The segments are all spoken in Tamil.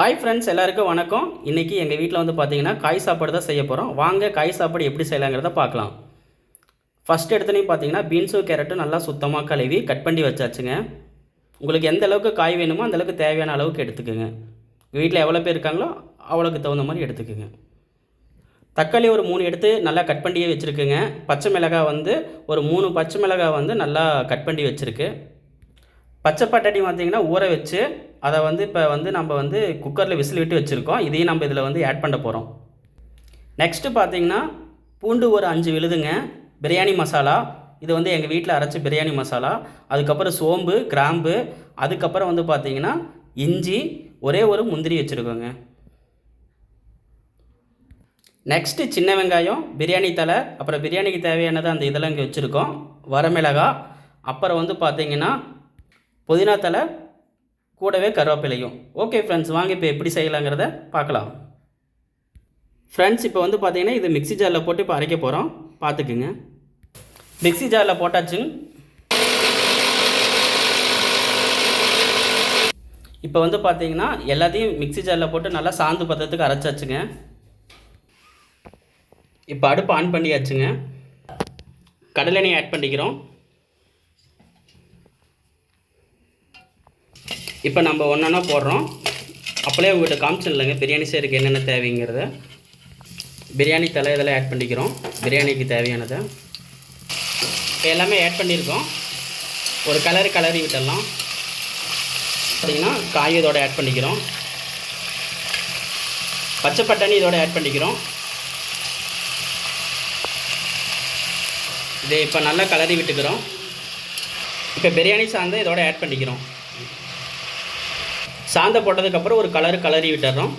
ஹாய் ஃப்ரெண்ட்ஸ் எல்லாருக்கும் வணக்கம். இன்றைக்கி எங்கள் வீட்டில் வந்து பார்த்தீங்கன்னா காய் சாப்பாடு தான் செய்ய போகிறோம் வாங்க காய் சாப்பாடு எப்படி செய்யலாங்கிறத பார்க்கலாம் ஃபஸ்ட் எடுத்தோன்னே பார்த்தீங்கன்னா பீன்ஸும் கேரட்டும் நல்லா சுத்தமாக கழுவி கட் பண்ணி வச்சாச்சுங்க. உங்களுக்கு எந்த அளவுக்கு காய் வேணுமோ அந்த அளவுக்கு தேவையான அளவுக்கு எடுத்துக்கோங்க. வீட்டில் எவ்வளோ பேர் இருக்காங்களோ அவ்வளோக்கு தகுந்த மாதிரி எடுத்துக்கோங்க. தக்காளி ஒரு மூணு எடுத்து நல்லா கட் பண்ணியே வச்சுருக்குங்க. பச்சை மிளகாய் வந்து ஒரு மூணு பச்சை மிளகாய் வந்து நல்லா கட் பண்ணி வச்சுருக்கு. பச்சை பட்டாணி பார்த்தீங்கன்னா ஊற வச்சு அதை வந்து இப்போ வந்து நம்ம வந்து குக்கரில் விசில் விட்டு வச்சுருக்கோம். இதையும் நம்ம இதில் வந்து ஆட் பண்ண போகிறோம் நெக்ஸ்ட்டு பார்த்தீங்கன்னா பூண்டு ஒரு அஞ்சு விழுதுங்க. பிரியாணி மசாலா. இது வந்து எங்கள் வீட்டில் அரைச்ச பிரியாணி மசாலா. அதுக்கப்புறம் சோம்பு கிராம்பு. அதுக்கப்புறம் வந்து பார்த்தீங்கன்னா இஞ்சி. ஒரே ஒரு முந்திரி வச்சுருக்கோங்க. நெக்ஸ்ட்டு சின்ன வெங்காயம் பிரியாணி தலை அப்புறம் பிரியாணிக்கு தேவையானது அந்த இதெல்லாம் இங்கே வச்சுருக்கோம். வரமிளகா. அப்புறம் வந்து பார்த்தீங்கன்னா புதினா தலை கூடவே கருவேப்பிலையும். ஓகே ஃப்ரெண்ட்ஸ் வாங்க இப்போ எப்படி செய்யலாங்கிறத பார்க்கலாம். ஃப்ரெண்ட்ஸ் இப்போ வந்து பார்த்தீங்கன்னா இது மிக்ஸி ஜாரில் போட்டு இப்போ அரைக்க போகிறோம் பார்த்துக்குங்க மிக்ஸி ஜாரில் போட்டாச்சுங்க இப்போ வந்து பார்த்தீங்கன்னா எல்லாத்தையும் மிக்ஸி ஜாரில் போட்டு நல்லா சாந்து பத்தத்துக்கு அரைச்சாச்சுங்க. இப்போ அடுப்பு ஆன் பண்ணியாச்சுங்க. கடலெண்ணெய் ஆட் பண்ணிக்கிறோம். இப்போ நம்ம ஒன்றா போடுறோம். அப்படியே உங்கள்கிட்ட காமிச்சிடலங்க பிரியாணி செய்யறதுக்கு என்னென்ன தேவைங்கிறத. பிரியாணி தலை இதெல்லாம் ஆட் பண்ணிக்கிறோம். பிரியாணிக்கு தேவையானதை. இப்போ எல்லாமே ஆட் பண்ணியிருக்கோம். ஒரு கலர் கலரி விட்டுடலாம். பார்த்தீங்கன்னா காய் இதோட ஆட் பண்ணிக்கிறோம். பச்சை பட்டாணி இதோட ஆட் பண்ணிக்கிறோம். இதை இப்போ நல்லா கலரி விட்டுக்கிறோம். இப்போ பிரியாணி சாந்து இதோட ஆட் பண்ணிக்கிறோம். சாந்தம் போட்டதுக்கப்புறம் ஒரு கலர் கலரி விட்டுறோம்.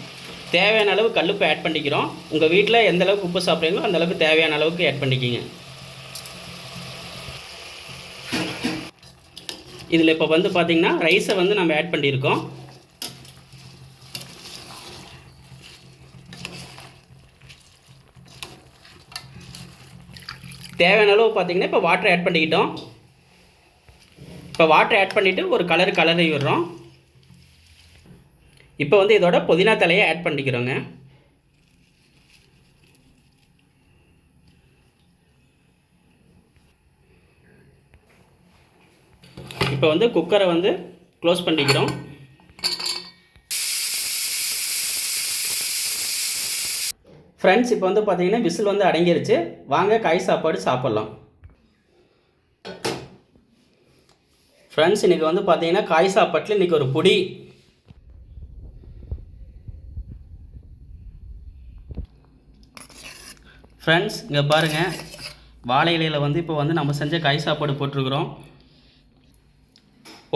தேவையான அளவு கல்லுப்பு ஆட் பண்ணிக்கிறோம். உங்கள் வீட்டில் எந்த அளவுக்கு உப்பு சாப்பிட்றீங்களோ அந்த அளவுக்கு தேவையான அளவுக்கு ஆட் பண்ணிக்கிங்க. இதில் இப்போ வந்து பார்த்திங்கன்னா ரைஸை வந்து நம்ம ஆட் பண்ணியிருக்கோம். தேவையான அளவு பார்த்திங்கன்னா இப்போ வாட்டர் ஆட் பண்ணிக்கிட்டோம். இப்போ வாட்டர் ஆட் பண்ணிவிட்டு ஒரு கலர் கலரி விடுறோம். இப்போ வந்து இதோட புதினா தலையை ஆட் பண்ணிக்கிறோங்க. இப்போ வந்து குக்கரை வந்து க்ளோஸ் பண்ணிக்கிறோம். ஃப்ரெண்ட்ஸ் இப்போ வந்து பார்த்தீங்கன்னா விசில் வந்து அடங்கிருச்சு. வாங்க காய் சாப்பாடு சாப்பிட்லாம். ஃப்ரெண்ட்ஸ் இன்றைக்கி வந்து பார்த்தீங்கன்னா காய் சாப்பாட்டில் இன்றைக்கி ஒரு பொடி ஃப்ரெண்ட்ஸ் இங்கே பாருங்கள் வாழை இலையில் வந்து இப்போ வந்து நம்ம செஞ்ச காய் சாப்பாடு போட்டிருக்கிறோம்.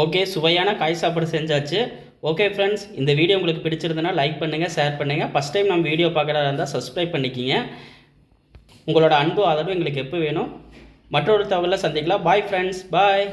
ஓகே சுவையான காய் சாப்பாடு செஞ்சாச்சு. ஓகே ஃப்ரெண்ட்ஸ் இந்த வீடியோ உங்களுக்கு பிடிச்சிருந்தனா லைக் பண்ணுங்கள் ஷேர் பண்ணுங்கள் ஃபஸ்ட் டைம் நம்ம வீடியோ பார்க்குறதா இருந்தால் சப்ஸ்கிரைப் பண்ணிக்கிங்க. உங்களோட அன்பு ஆதரவு எங்களுக்கு எப்போ வேணும்? மற்றொரு தகவலில் சந்திக்கலாம். Bye friends bye